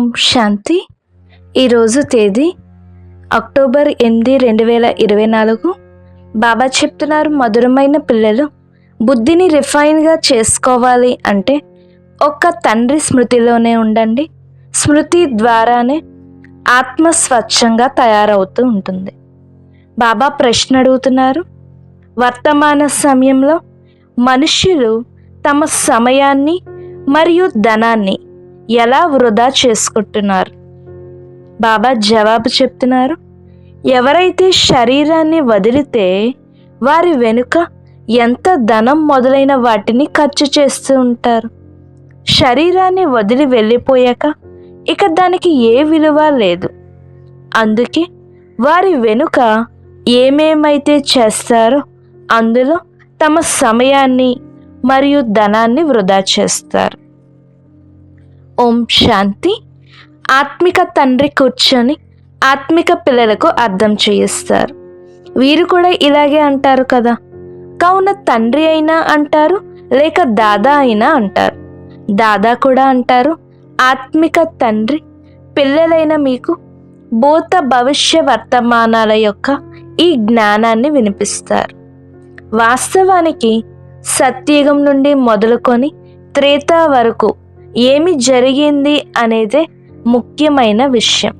ఓం శాంతి. ఈరోజు తేదీ అక్టోబర్ ఎనిమిది రెండు వేల ఇరవై నాలుగు. బాబా చెప్తున్నారు మధురమైన పిల్లలు బుద్ధిని రిఫైన్గా చేసుకోవాలి అంటే ఒక్క తండ్రి స్మృతిలోనే ఉండండి. స్మృతి ద్వారానే ఆత్మ స్వచ్ఛంగా తయారవుతూ ఉంటుంది. బాబా ప్రశ్న అడుగుతున్నారు వర్తమాన సమయంలో మనుష్యులు తమ సమయాన్ని మరియు ధనాన్ని ఎలా వృధా చేసుకుంటున్నారు? బాబా జవాబు చెప్తున్నారు ఎవరైతే శరీరాన్ని వదిలితే వారి వెనుక ఎంత ధనం మొదలైన వాటిని ఖర్చు చేస్తూ ఉంటారు. శరీరాన్ని వదిలి వెళ్ళిపోయాక ఇక దానికి ఏ విలువ లేదు. అందుకే వారి వెనుక ఏమేమైతే చేస్తారో అందులో తమ సమయాన్ని మరియు ధనాన్ని వృధా చేస్తారు. ఓం శాంతి. ఆత్మిక తండ్రి కూర్చొని ఆత్మిక పిల్లలకు అర్థం చేయిస్తారు. వీరు కూడా ఇలాగే అంటారు కదా. కావున తండ్రి అయినా అంటారు లేక దాదా అయినా అంటారు. దాదా కూడా అంటారు ఆత్మిక తండ్రి పిల్లలైన మీకు భూత భవిష్య వర్తమానాల యొక్క ఈ జ్ఞానాన్ని వినిపిస్తారు. వాస్తవానికి సత్యుగం నుండి మొదలుకొని త్రేతా వరకు ఏమి జరిగింది అనేదే ముఖ్యమైన విషయం.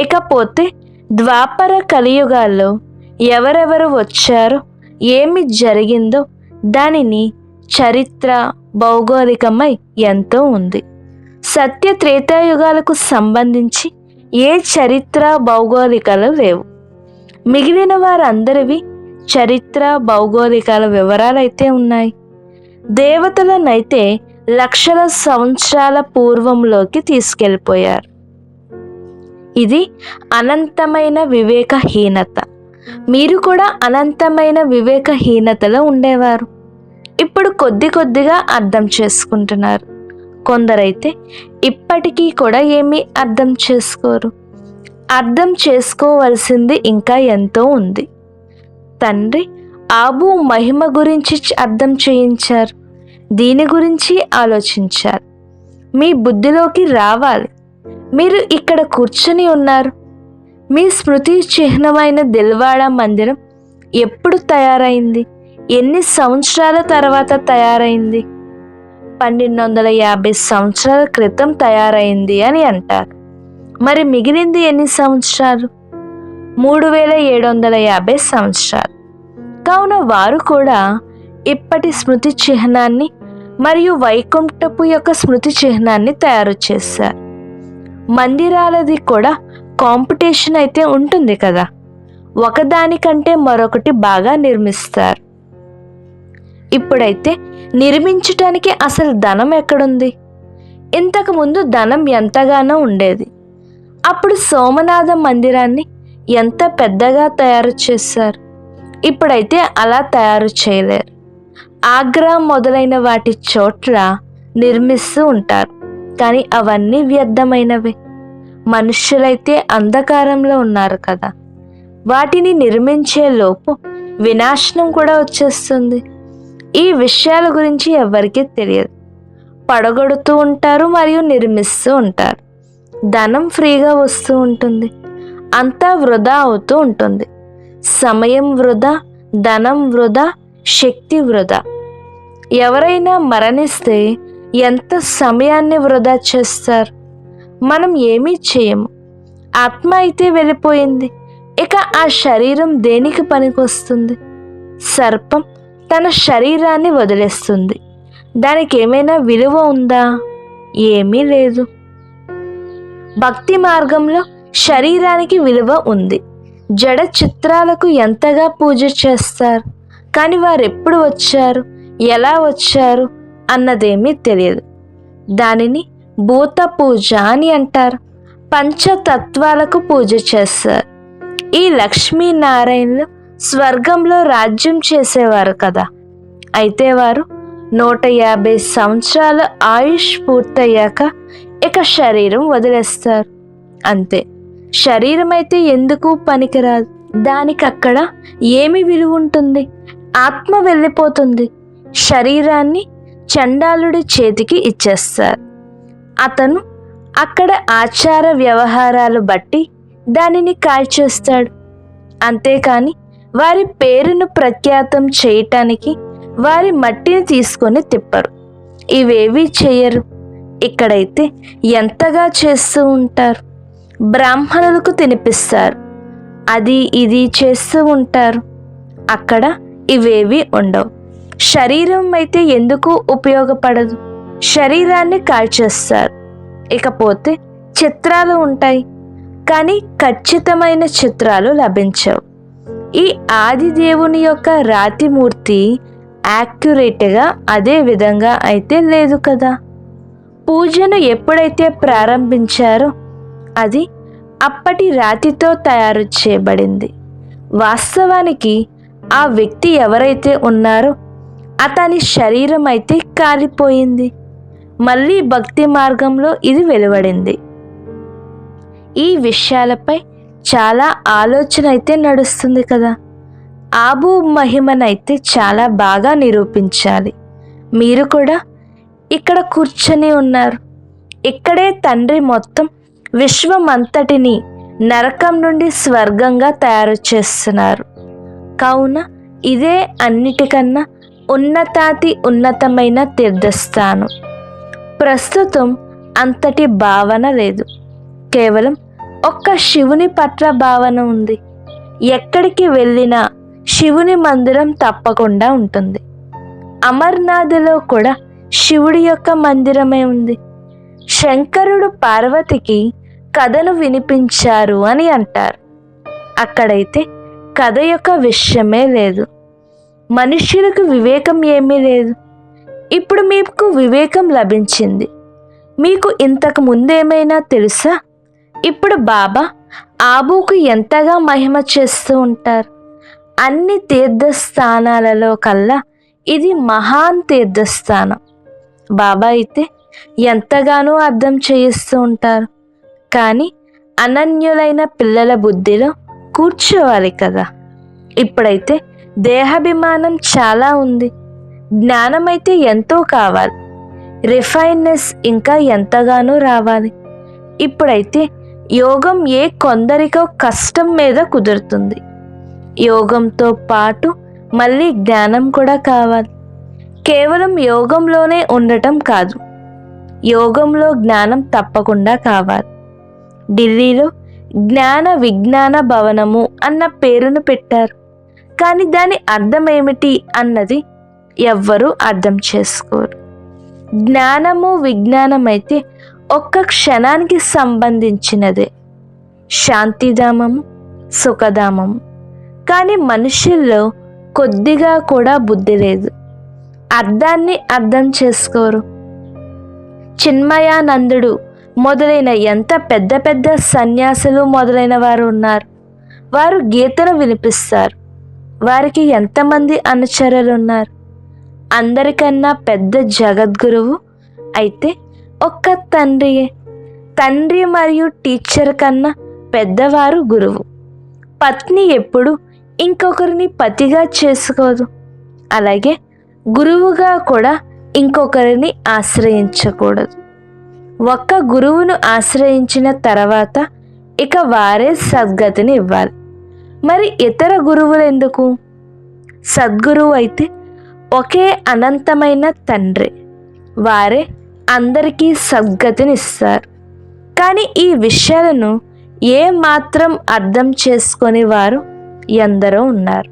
ఇకపోతే ద్వాపర కలియుగాల్లో ఎవరెవరు వచ్చారో ఏమి జరిగిందో దానిని చరిత్ర భౌగోళికమై ఎంతో ఉంది. సత్య త్రేతాయుగాలకు సంబంధించి ఏ చరిత్ర భౌగోళికలు లేవు. మిగిలిన వారందరివి చరిత్ర భౌగోళికాల వివరాలైతే ఉన్నాయి. దేవతలనైతే లక్షల సంవత్సరాల పూర్వంలోకి తీసుకెళ్ళిపోయారు. ఇది అనంతమైన వివేకహీనత. మీరు కూడా అనంతమైన వివేకహీనతలో ఉండేవారు. ఇప్పుడు కొద్ది కొద్దిగా అర్థం చేసుకుంటున్నారు. కొందరైతే ఇప్పటికీ కూడా ఏమీ అర్థం చేసుకోరు. అర్థం చేసుకోవలసింది ఇంకా ఎంతో ఉంది. తండ్రి ఆబు మహిమ గురించి అర్థం చేయించారు. దీని గురించి ఆలోచించారు. మీ బుద్ధిలోకి రావాలి. మీరు ఇక్కడ కూర్చొని ఉన్నారు. మీ స్మృతి చిహ్నమైన దిల్వాడ మందిరం ఎప్పుడు తయారైంది? ఎన్ని సంవత్సరాల తర్వాత తయారైంది? పన్నెండు వందల యాభై సంవత్సరాల క్రితం తయారైంది అని అంటారు. మరి మిగిలింది ఎన్ని సంవత్సరాలు? మూడు వేల ఏడు వందల యాభై సంవత్సరాలు. కావున వారు కూడా ఇప్పటి స్మృతి చిహ్నాన్ని మరియు వైకుంఠపు యొక్క స్మృతి చిహ్నాన్ని తయారు చేశారు మందిరాలది కూడా కాంపిటీషన్ అయితే ఉంటుంది కదా. ఒకదానికంటే మరొకటి బాగా నిర్మిస్తారు. ఇప్పుడైతే నిర్మించటానికి అసలు ధనం ఎక్కడుంది? ఇంతకుముందు ధనం ఎంతగానో ఉండేది. అప్పుడు సోమనాథ మందిరాన్ని ఎంత పెద్దగా తయారు చేశారు? ఇప్పుడైతే అలా తయారు చేయలేరు. ఆగ్రా మొదలైన వాటి చోట్ల నిర్మిస్తూ ఉంటారు. కానీ అవన్నీ వ్యర్థమైనవే. మనుష్యులైతే అంధకారంలో ఉన్నారు కదా. వాటిని నిర్మించే లోపు వినాశనం కూడా వచ్చేస్తుంది. ఈ విషయాల గురించి ఎవరికీ తెలియదు. పడగొడుతూ ఉంటారు మరియు నిర్మిస్తూ ఉంటారు. ధనం ఫ్రీగా వస్తూ ఉంటుంది. అంతా వృధా అవుతూ ఉంటుంది. సమయం వృధా ధనం వృధా శక్తి వృధా. ఎవరైనా మరణిస్తే ఎంత సమయాన్ని వృధా చేస్తారు? మనం ఏమీ చేయము ఆత్మ అయితే వెళ్ళిపోయింది. ఇక ఆ శరీరం దేనికి పనికొస్తుంది? సర్పం తన శరీరాన్ని వదిలేస్తుంది. దానికి ఏమైనా విలువ ఉందా? ఏమీ లేదు. భక్తి మార్గంలో శరీరానికి విలువ ఉంది. జడ చిత్రాలకు ఎంతగా పూజ చేస్తారు? కానీ వారెప్పుడు వచ్చారు? ఎలా వచ్చారు అన్నదేమీ తెలియదు. దానిని భూత పూజ అని అంటారు. పంచతత్వాలకు పూజ చేస్తారు. ఈ లక్ష్మీనారాయణలు స్వర్గంలో రాజ్యం చేసేవారు కదా. అయితే వారు నూట యాభై సంవత్సరాల ఆయుష్ పూర్తయ్యాక ఇక శరీరం వదిలేస్తారు. అంతే. శరీరం అయితే ఎందుకు పనికిరాదు? దానికి అక్కడ ఏమి విలువ ఉంటుంది? ఆత్మ వెళ్ళిపోతుంది. శరీరాన్ని చండాలుడి చేతికి ఇచ్చేస్తారు. అతను అక్కడ ఆచార వ్యవహారాలు బట్టి దానిని కాల్చేస్తాడు. అంతేకాని వారి పేరును ప్రఖ్యాతం చేయటానికి వారి మట్టిని తీసుకొని తిప్పరు. ఇవేవి చేయరు. ఇక్కడైతే ఎంతగా చేస్తూ ఉంటారు? బ్రాహ్మణులకు తినిపిస్తారు. అది ఇది చేస్తూ ఉంటారు. అక్కడ ఇవేవి ఉండవు. శరీరం అయితే ఎందుకు ఉపయోగపడదు? శరీరాన్ని కాల్చేస్తారు. ఇకపోతే చిత్రాలు ఉంటాయి. కానీ ఖచ్చితమైన చిత్రాలు లభించవు. ఈ ఆది దేవుని యొక్క రాతిమూర్తి యాక్యురేట్గా అదే విధంగా అయితే లేదు కదా. పూజను ఎప్పుడైతే ప్రారంభించారో అది అప్పటి రాతితో తయారు చేయబడింది. వాస్తవానికి ఆ వ్యక్తి ఎవరైతే ఉన్నారో అతని శరీరం అయితే కాలిపోయింది మళ్ళీ భక్తి మార్గంలో ఇది వెలువడింది. ఈ విషయాలపై చాలా ఆలోచన అయితే నడుస్తుంది కదా. ఆబు మహిమనైతే చాలా బాగా నిరూపించాలి. మీరు కూడా ఇక్కడ కూర్చొని ఉన్నారు. ఇక్కడే తండ్రి మొత్తం విశ్వమంతటిని నరకం నుండి స్వర్గంగా తయారు చేస్తున్నారు. కావున ఇదే అన్నిటికన్నా ఉన్నతాతి ఉన్నతమైన తీర్థస్థానం. ప్రస్తుతం అంతటి భావన లేదు. కేవలం ఒక్క శివుని పట్ల భావన ఉంది. ఎక్కడికి వెళ్ళినా శివుని మందిరం తప్పకుండా ఉంటుంది. అమర్నాథ్లో కూడా శివుడి యొక్క మందిరమే ఉంది. శంకరుడు పార్వతికి కథను వినిపించారు అని అంటారు. అక్కడైతే కథ యొక్క విషయమే లేదు. మనుష్యులకు వివేకం ఏమీ లేదు. ఇప్పుడు మీకు వివేకం లభించింది. మీకు ఇంతకు ముందేమైనా తెలుసా? ఇప్పుడు బాబా ఆబుకు ఎంతగా మహిమ చేస్తూ ఉంటారు. అన్ని తీర్థస్థానాలలో కల్లా ఇది మహాన్ తీర్థస్థానం. బాబా అయితే ఎంతగానో అర్థం చేయిస్తూ ఉంటారు. కానీ అనన్యులైన పిల్లల బుద్ధిలో కూర్చోవాలి కదా. ఇప్పుడైతే దేహాభిమానం చాలా ఉంది. జ్ఞానం అయితే ఎంతో కావాలి. రిఫైన్నెస్ ఇంకా ఎంతగానో రావాలి. ఇప్పుడైతే యోగం ఏ కొందరికో కష్టం మీద కుదురుతుంది. యోగంతో పాటు మళ్ళీ జ్ఞానం కూడా కావాలి. కేవలం యోగంలోనే ఉండటం కాదు. యోగంలో జ్ఞానం తప్పకుండా కావాలి. ఢిల్లీలో జ్ఞాన విజ్ఞాన భవనము అన్న పేరును పెట్టారు. కానీ దాని అర్థం ఏమిటి అన్నది ఎవ్వరూ అర్థం చేసుకోరు. జ్ఞానము విజ్ఞానం అయితే ఒక్క క్షణానికి సంబంధించినదే. శాంతిధామము సుఖధామము. కానీ మనుషుల్లో కొద్దిగా కూడా బుద్ధి లేదు. అర్థాన్ని అర్థం చేసుకోరు. చిన్మయానందుడు మొదలైన ఎంత పెద్ద పెద్ద సన్యాసులు మొదలైన వారు ఉన్నారు. వారు గీతను వినిపిస్తారు. వారికి ఎంతమంది అనుచరులు ఉన్నారు అందరికన్నా పెద్ద జగద్గురువు అయితే ఒక్క తండ్రియే. తండ్రి మరియు టీచర్ కన్నా పెద్దవారు గురువు. పత్ని ఎప్పుడు ఇంకొకరిని పతిగా చేసుకోదు. అలాగే గురువుగా కూడా ఇంకొకరిని ఆశ్రయించకూడదు. ఒక్క గురువును ఆశ్రయించిన తర్వాత ఇక వారే సద్గతిని ఇవ్వాలి. మరి ఇతర గురువులు ఎందుకు? సద్గురువు అయితే ఒకే అనంతమైన తండ్రి. వారే అందరికీ సద్గతిని ఇస్తారు కానీ ఈ విషయాలను ఏ మాత్రం అర్థం చేసుకొని వారు ఎందరో ఉన్నారు.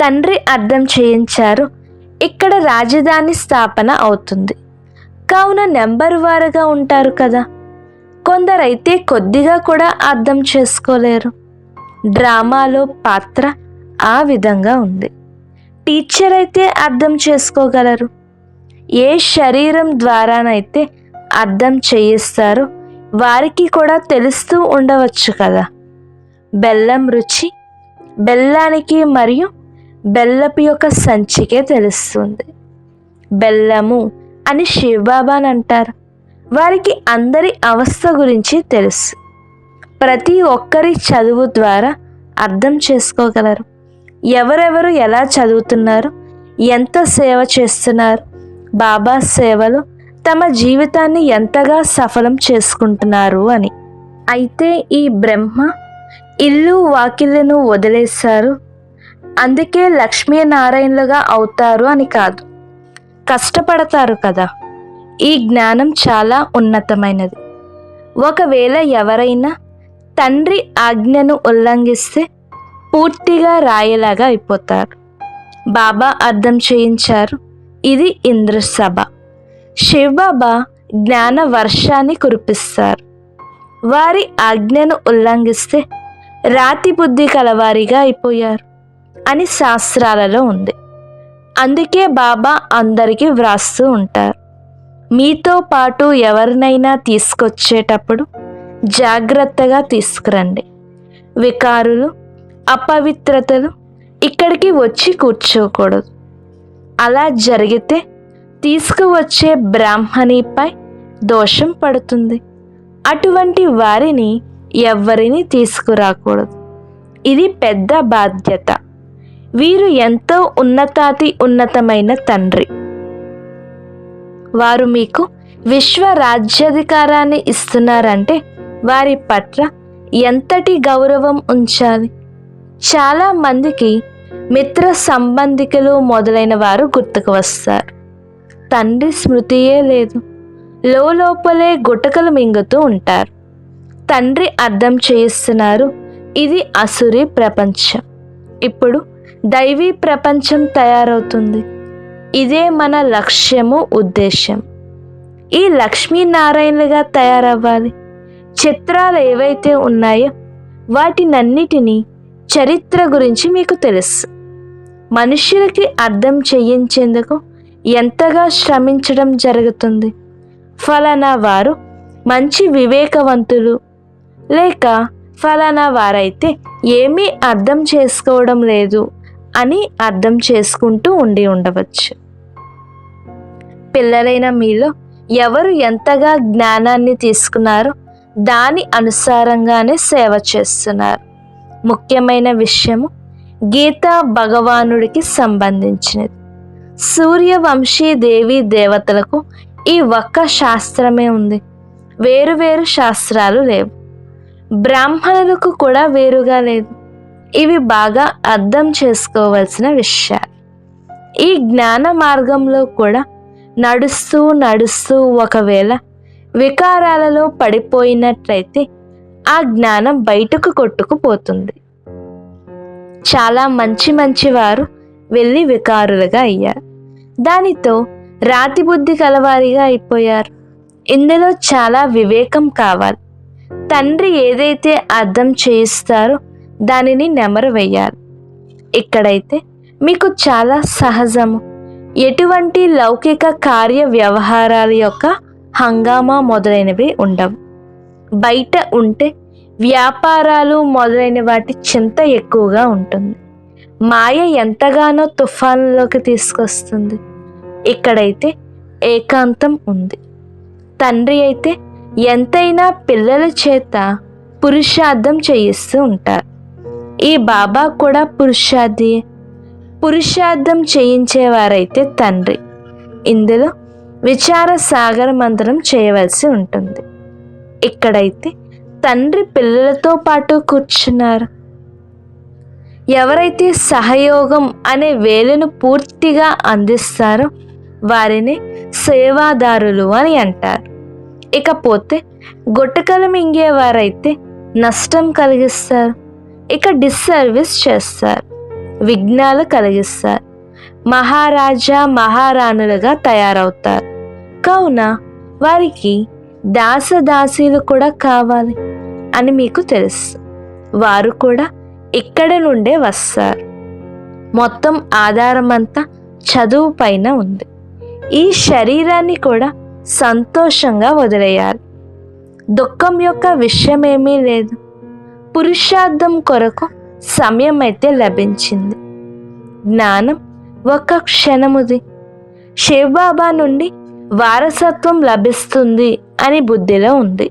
తండ్రి అర్థం చేయించారు ఇక్కడ రాజధాని స్థాపన అవుతుంది. కావున నెంబర్ వారుగా ఉంటారు కదా. కొందరైతే కొద్దిగా కూడా అర్థం చేసుకోలేరు. డ్రామాలో పాత్ర ఆ విధంగా ఉంది. టీచర్ అయితే అర్థం చేసుకోగలరు. ఏ శరీరం ద్వారానైతే అర్థం చేయిస్తారో వారికి కూడా తెలుస్తూ ఉండవచ్చు కదా. బెల్లం రుచి బెల్లానికి మరియు బెల్లపు యొక్క సంచికే తెలుస్తుంది. బెల్లము అని శివబాబాని అంటారు. వారికి అందరి అవస్థ గురించి తెలుసు. ప్రతి ఒక్కరి చదువు ద్వారా అర్థం చేసుకోగలరు. ఎవరెవరు ఎలా చదువుతున్నారు? ఎంత సేవ చేస్తున్నారు? బాబా సేవలు తమ జీవితాన్ని ఎంతగా సఫలం చేసుకుంటున్నారు అని. అయితే ఈ బ్రహ్మ ఇల్లు వాకిళ్ళను వదిలేశారు. అందుకే లక్ష్మీనారాయణులుగా అవుతారు అని కాదు. కష్టపడతారు కదా. ఈ జ్ఞానం చాలా ఉన్నతమైనది. ఒకవేళ ఎవరైనా తండ్రి ఆజ్ఞను ఉల్లంఘిస్తే పూర్తిగా రాయేలాగా అయిపోతారు. బాబా అర్థం చేయించారు. ఇది ఇంద్రసభ. శివబాబా జ్ఞాన వర్షాన్ని కురిపిస్తారు. వారి ఆజ్ఞను ఉల్లంఘిస్తే రాతి బుద్ధి కలవారిగా అయిపోయారు అని శాస్త్రాలలో ఉంది. అందుకే బాబా అందరికీ వ్రాస్తూ ఉంటారు. మీతో పాటు ఎవరినైనా తీసుకొచ్చేటప్పుడు జాగ్రత్తగా తీసుకురండి. వికారులు అపవిత్రతలు ఇక్కడికి వచ్చి కూర్చోకూడదు. అలా జరిగితే తీసుకువచ్చే బ్రాహ్మణిపై దోషం పడుతుంది. అటువంటి వారిని ఎవ్వరిని తీసుకురాకూడదు. ఇది పెద్ద బాధ్యత. వీరు ఎంతో ఉన్నతాతి ఉన్నతమైన తండ్రి. వారు మీకు విశ్వ రాజ్యాధికారాన్ని ఇస్తున్నారంటే వారి పట్ల ఎంతటి గౌరవం ఉంచాలి? చాలా మందికి మిత్ర సంబంధికులు మొదలైన వారు గుర్తుకు వస్తారు. తండ్రి స్మృతియే లేదు. లోపలే గుటకలు మింగుతూ ఉంటారు. తండ్రి అర్థం చేయిస్తున్నారు ఇది అసురి ప్రపంచం. ఇప్పుడు దైవీ ప్రపంచం తయారవుతుంది. ఇదే మన లక్ష్యము ఉద్దేశం ఈ లక్ష్మీనారాయణగా తయారవ్వాలి. చిత్రాలు ఏవైతే ఉన్నాయో వాటినన్నిటినీ చరిత్ర గురించి మీకు తెలుసు. మనుషులకి అర్థం చేయించేందుకు ఎంతగా శ్రమించడం జరుగుతుంది? ఫలానా వారు మంచి వివేకవంతులు. లేక ఫలానా వారైతే ఏమీ అర్థం చేసుకోవడం లేదు అని అర్థం చేసుకుంటూ ఉండి ఉండవచ్చు. పిల్లలైన మీలో ఎవరు ఎంతగా జ్ఞానాన్ని తీసుకున్నారో దాని అనుసారంగానే సేవ చేస్తున్నారు. ముఖ్యమైన విషయము గీత భగవానుడికి సంబంధించినది. సూర్యవంశీ దేవి దేవతలకు ఈ ఒక్క శాస్త్రమే ఉంది. వేరు వేరు శాస్త్రాలు లేవు. బ్రాహ్మణులకు కూడా వేరుగా లేదు. ఇవి బాగా అర్థం చేసుకోవలసిన విషయాలు. ఈ జ్ఞాన మార్గంలో కూడా నడుస్తూ నడుస్తూ ఒకవేళ వికారాలలో పడిపోయినట్లయితే ఆ జ్ఞానం బయటకు కొట్టుకుపోతుంది. చాలా మంచి మంచి వారు వెళ్ళి వికారులుగా అయ్యారు. దానితో రాతి బుద్ధి కలవారిగా అయిపోయారు. ఇందులో చాలా వివేకం కావాలి. తండ్రి ఏదైతే అర్థం చేయిస్తారో దానిని నెమరు వేయాలి ఇక్కడైతే మీకు చాలా సహజము. ఎటువంటి లౌకిక కార్య వ్యవహారాల యొక్క హంగామా మొదలైనవి ఉండవు. బయట ఉంటే వ్యాపారాలు మొదలైన వాటి చింత ఎక్కువగా ఉంటుంది. మాయ ఎంతగానో తుఫాన్లోకి తీసుకొస్తుంది. ఇక్కడైతే ఏకాంతం ఉంది. తండ్రి అయితే ఎంతైనా పిల్లల చేత పురుషార్థం చేయిస్తూ ఉంటారు. ఈ బాబా కూడా పురుషార్థి పురుషార్థం చేయించేవారైతే తండ్రి. ఇందులో విచార సాగర మంత్రం చేయవలసి ఉంటుంది. ఇక్కడైతే తండ్రి పిల్లలతో పాటు కూర్చున్నారు? ఎవరైతే సహయోగం అనే వేలును పూర్తిగా అందిస్తారో వారిని సేవాదారులు అని అంటారు. ఇకపోతే గొట్టకలు మింగేవారైతే నష్టం కలిగిస్తారు. ఇక డిస్సర్వీస్ చేస్తారు. విఘ్నాలు కలిగిస్తారు. మహారాజా మహారాణులుగా తయారవుతారు. కావున వారికి దాసదాసీలు కూడా కావాలి అని మీకు తెలుసు. వారు కూడా ఇక్కడ నుండే వస్తారు. మొత్తం ఆధారమంతా చదువు పైన ఉంది. ఈ శరీరాన్ని కూడా సంతోషంగా వదిలేయాలి. దుఃఖం యొక్క విషయమేమీ లేదు. పురుషార్థం కొరకు సమయం అయితే లభించింది. జ్ఞానం ఒక క్షణముది. శివబాబా నుండి వారసత్వం లభిస్తుంది అని బుద్ధిలో ఉంది.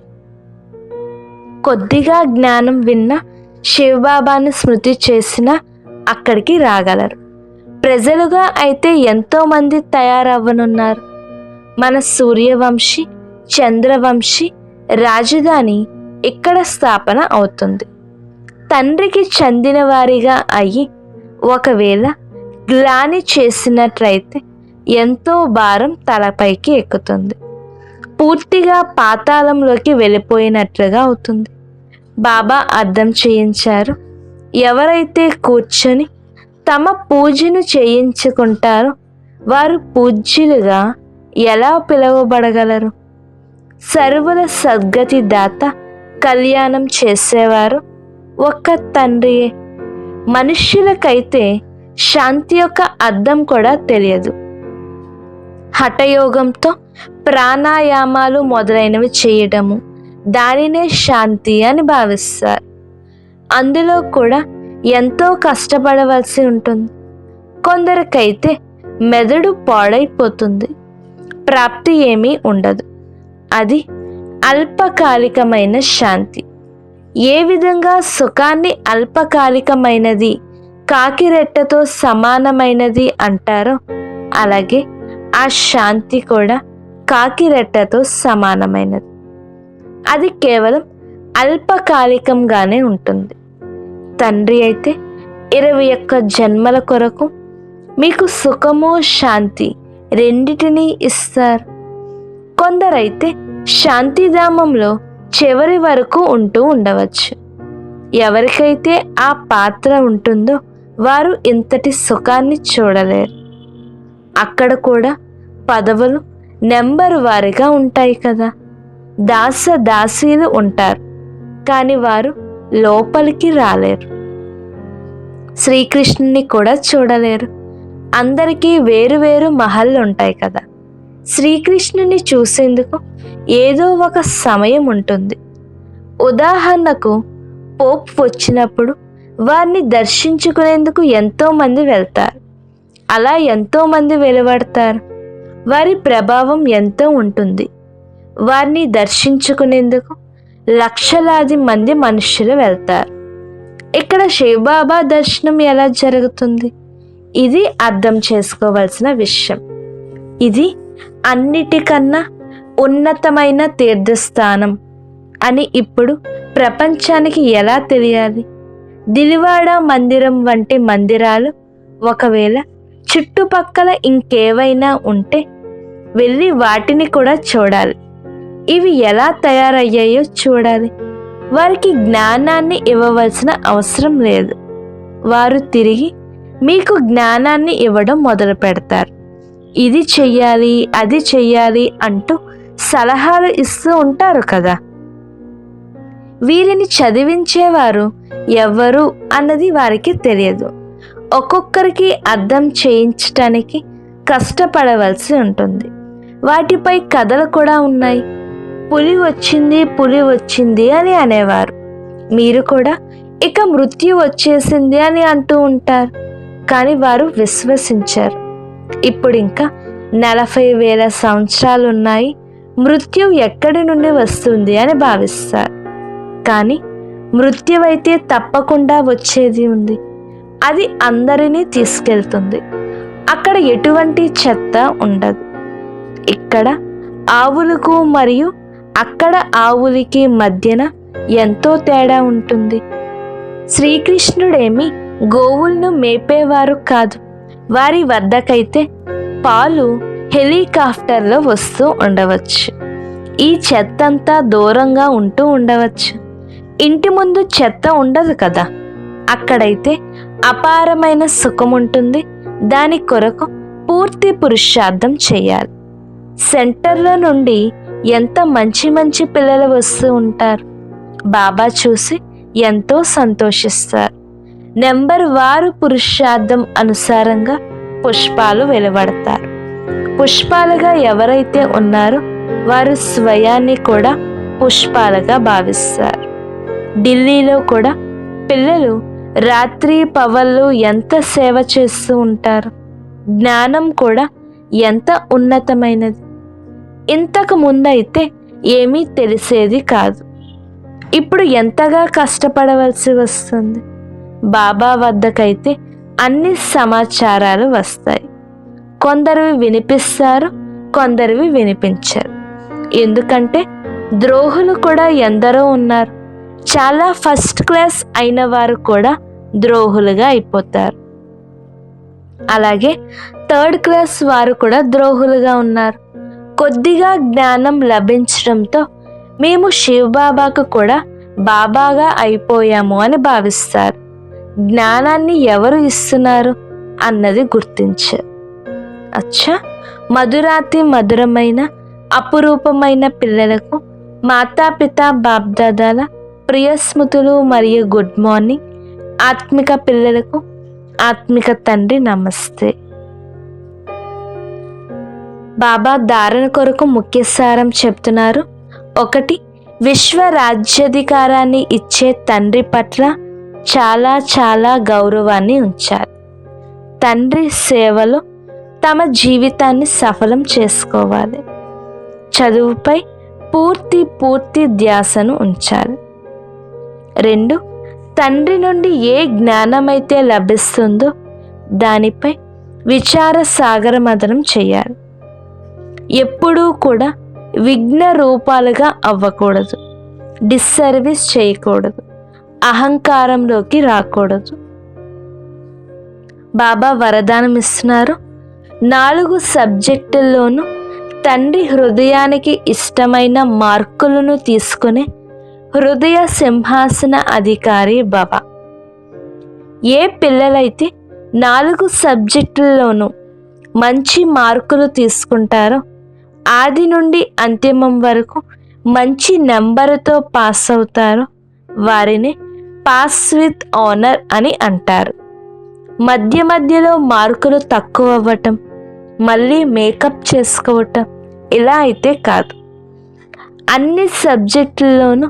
కొద్దిగా జ్ఞానం విన్న శివబాబాను స్మృతి చేసిన అక్కడికి రాగలరు. ప్రజలుగా అయితే ఎంతోమంది తయారవ్వనున్నారు. మన సూర్యవంశీ చంద్రవంశీ రాజధాని ఇక్కడ స్థాపన అవుతుంది. తండ్రికి చెందిన వారిగా అయి ఒకవేళ గ్లాని చేసినట్లయితే ఎంతో భారం తలపైకి ఎక్కుతుంది. పూర్తిగా పాతాళంలోకి వెళ్ళిపోయినట్లుగా అవుతుంది. బాబా అర్థం చేయించారు. ఎవరైతే కూర్చొని తమ పూజను చేయించుకుంటారో వారు పూజ్యులుగా ఎలా పిలువబడగలరు? సర్వుల సద్గతి దాత కళ్యాణం చేసేవారు ఒక్క తండ్రియే. మనుష్యులకైతే శాంతి యొక్క అర్థం కూడా తెలియదు. హఠయోగంతో ప్రాణాయామాలు మొదలైనవి చేయడము దానినే శాంతి అని భావిస్తారు. అందులో కూడా ఎంతో కష్టపడవలసి ఉంటుంది. కొందరికైతే మెదడు పాడైపోతుంది. ప్రాప్తి ఏమీ ఉండదు. అది అల్పకాలికమైన శాంతి. ఏ విధంగా సుఖాన్ని అల్పకాలికమైనది కాకిరెట్టతో సమానమైనది అంటారో అలాగే ఆ శాంతి కూడా కాకిరెట్టతో సమానమైనది. అది కేవలం అల్పకాలికంగానే ఉంటుంది. తండ్రి అయితే ఇరవై ఒక్క జన్మల కొరకు మీకు సుఖము శాంతి రెండిటినీ ఇస్తారు. కొందరైతే శాంతిధామంలో చివరి వరకు ఉంటూ ఉండవచ్చు. ఎవరికైతే ఆ పాత్ర ఉంటుందో వారు ఇంతటి సుఖాన్ని చూడలేరు. అక్కడ కూడా పదవులు నెంబరు వారిగా ఉంటాయి కదా. దాస దాసీలు ఉంటారు. కానీ వారు లోపలికి రాలేరు. శ్రీకృష్ణుని కూడా చూడలేరు. అందరికీ వేరు వేరు మహల్లు ఉంటాయి కదా. శ్రీకృష్ణుని చూసేందుకు ఏదో ఒక సమయం ఉంటుంది. ఉదాహరణకు పోప్ వచ్చినప్పుడు వారిని దర్శించుకునేందుకు ఎంతోమంది వెళ్తారు. అలా ఎంతోమంది వెలువడతారు. వారి ప్రభావం ఎంతో ఉంటుంది? వారిని దర్శించుకునేందుకు లక్షలాది మంది మనుషులు వెళ్తారు. ఇక్కడ శివబాబా దర్శనం ఎలా జరుగుతుంది? ఇది అర్థం చేసుకోవాల్సిన విషయం. ఇది అన్నిటికన్నా ఉన్నతమైన తీర్థస్థానం అని ఇప్పుడు ప్రపంచానికి ఎలా తెలియాలి? దిలివాడ మందిరం వంటి మందిరాలు ఒకవేళ చుట్టుపక్కల ఇంకేవైనా ఉంటే వెళ్ళి వాటిని కూడా చూడాలి. ఇవి ఎలా తయారయ్యాయో చూడాలి. వారికి జ్ఞానాన్ని ఇవ్వవలసిన అవసరం లేదు. వారు తిరిగి మీకు జ్ఞానాన్ని ఇవ్వడం మొదలు పెడతారు. ఇది చెయ్యాలి అది చెయ్యాలి అంటూ సలహాలు ఇస్తూ ఉంటారు కదా. వీరిని చదివించేవారు ఎవరు అన్నది వారికి తెలియదు. ఒక్కొక్కరికి అర్థం చేయించటానికి కష్టపడవలసి ఉంటుంది. వాటిపై కథలు కూడా ఉన్నాయి. పులి వచ్చింది పులి వచ్చింది అని అనేవారు. మీరు కూడా ఇక మృత్యు వచ్చేసింది అని అంటూ ఉంటారు. కానీ వారు విశ్వసించారు. ఇప్పుడు ఇంకా నలభై వేల సంవత్సరాలు ఉన్నాయి. మృత్యు ఎక్కడి నుండి వస్తుంది అని భావిస్తారు. కానీ మృత్యువైతే తప్పకుండా వచ్చేది ఉంది. అది అందరినీ తీసుకెళ్తుంది. అక్కడ ఎటువంటి చెత్త ఉండదు. ఇక్కడ ఆవులకు మరియు అక్కడ ఆవులకి మధ్యన ఎంతో తేడా ఉంటుంది. శ్రీకృష్ణుడేమి గోవులను మేపేవారు కాదు. వారి వద్దకైతే పాలు హెలికాప్టర్లో వస్తూ ఉండవచ్చు. ఈ చెత్త అంతా దూరంగా ఉంటూ ఉండవచ్చు. ఇంటి ముందు చెత్త ఉండదు కదా. అక్కడైతే అపారమైన సుఖం ఉంటుంది దాని కొరకు పూర్తి పురుషార్థం చేయాలి. సెంటర్లో నుండి ఎంత మంచి మంచి పిల్లలు వస్తూ ఉంటారు. బాబా చూసి ఎంతో సంతోషిస్తారు. నెంబర్ వారు పురుషార్థం అనుసారంగా పుష్పాలు వెలువడతారు. పుష్పాలుగా ఎవరైతే ఉన్నారో వారు స్వయాన్ని కూడా పుష్పాలుగా భావిస్తారు. ఢిల్లీలో కూడా పిల్లలు రాత్రి పవళ్ళు ఎంత సేవ చేస్తూ ఉంటారు. జ్ఞానం కూడా ఎంత ఉన్నతమైనది. ఇంతకు ముందైతే ఏమీ తెలిసేది కాదు. ఇప్పుడు ఎంతగా కష్టపడవలసి వస్తుంది? బాబా వద్దకైతే అన్ని సమాచారాలు వస్తాయి. కొందరు వినిపిస్తారు కొందరివి వినిపించారు. ఎందుకంటే ద్రోహులు కూడా ఎందరో ఉన్నారు. చాలా ఫస్ట్ క్లాస్ అయిన వారు కూడా ద్రోహులుగా అయిపోతారు. అలాగే థర్డ్ క్లాస్ వారు కూడా ద్రోహులుగా ఉన్నారు. కొద్దిగా జ్ఞానం లభించడంతో మేము శివబాబాకు కూడా బాబాగా అయిపోయాము అని భావిస్తారు. జ్ఞానాన్ని ఎవరు ఇస్తున్నారు అన్నది గుర్తించ. అచ్చా! మధురాతి మధురమైన అపురూపమైన పిల్లలకు మాతాపిత బాబ్దాదాల ప్రియస్మృతులు మరియు గుడ్ మార్నింగ్ ఆత్మిక పిల్లలకు ఆత్మిక తండ్రి నమస్తే. బాబా ధారణ కొరకు ముఖ్య సారం చెప్తున్నారు. ఒకటి విశ్వ రాజ్యాధికారాన్ని ఇచ్చే తండ్రి పట్ల చాలా చాలా గౌరవాన్ని ఉంచాలి తండ్రి సేవలో తమ జీవితాన్ని సఫలం చేసుకోవాలి. చదువుపై పూర్తి పూర్తి ధ్యాసను ఉంచాలి. రెండు తండ్రి నుండి ఏ జ్ఞానమైతే లభిస్తుందో దానిపై విచార సాగరమదనం చేయాలి. ఎప్పుడూ కూడా విఘ్న రూపాలుగా అవ్వకూడదు. డిస్సర్వీస్ చేయకూడదు. అహంకారంలోకి రాకూడదు. బాబా వరదానం ఇస్తున్నారు. నాలుగు సబ్జెక్టుల్లోనూ తండ్రి హృదయానికి ఇష్టమైన మార్కులను తీసుకునే హృదయ సింహాసన అధికారి బాబా. ఏ పిల్లలైతే నాలుగు సబ్జెక్టుల్లోనూ మంచి మార్కులు తీసుకుంటారో ఆది నుండి అంతిమం వరకు మంచి నెంబరుతో పాస్ అవుతారో. వారిని పాస్ విత్ ఆనర్ అని అంటారు. మధ్య మధ్యలో మార్కులు తక్కువ అవ్వటం మళ్ళీ మేకప్ చేసుకోవటం ఇలా అయితే కాదు. అన్ని సబ్జెక్టుల్లోనూ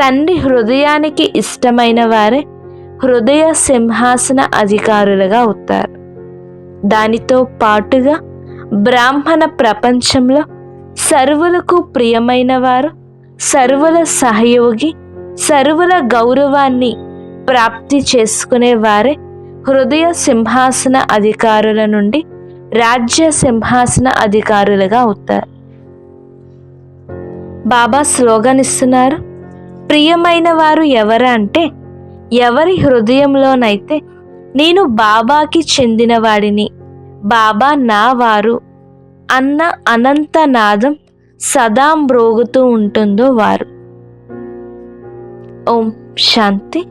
తండ్రి హృదయానికి ఇష్టమైన వారే హృదయ సింహాసన అధికారులుగా అవుతారు. దానితో పాటుగా బ్రాహ్మణ ప్రపంచంలో సర్వులకు ప్రియమైన వారు సర్వుల సహయోగి సర్వుల గౌరవాన్ని ప్రాప్తి చేసుకునే వారే హృదయ సింహాసన అధికారుల నుండి రాజ్య సింహాసన అధికారులుగా అవుతారు. బాబా స్లోగన్ ఇస్తున్నారు ప్రియమైన వారు ఎవరు అంటే ఎవరి హృదయంలోనైతే నేను బాబాకి చెందినవాడిని బాబా నా వారు అన్న అనంత నాదం సదా మ్రోగుతూ ఉంటుందో వారు. ఓం శాంతి.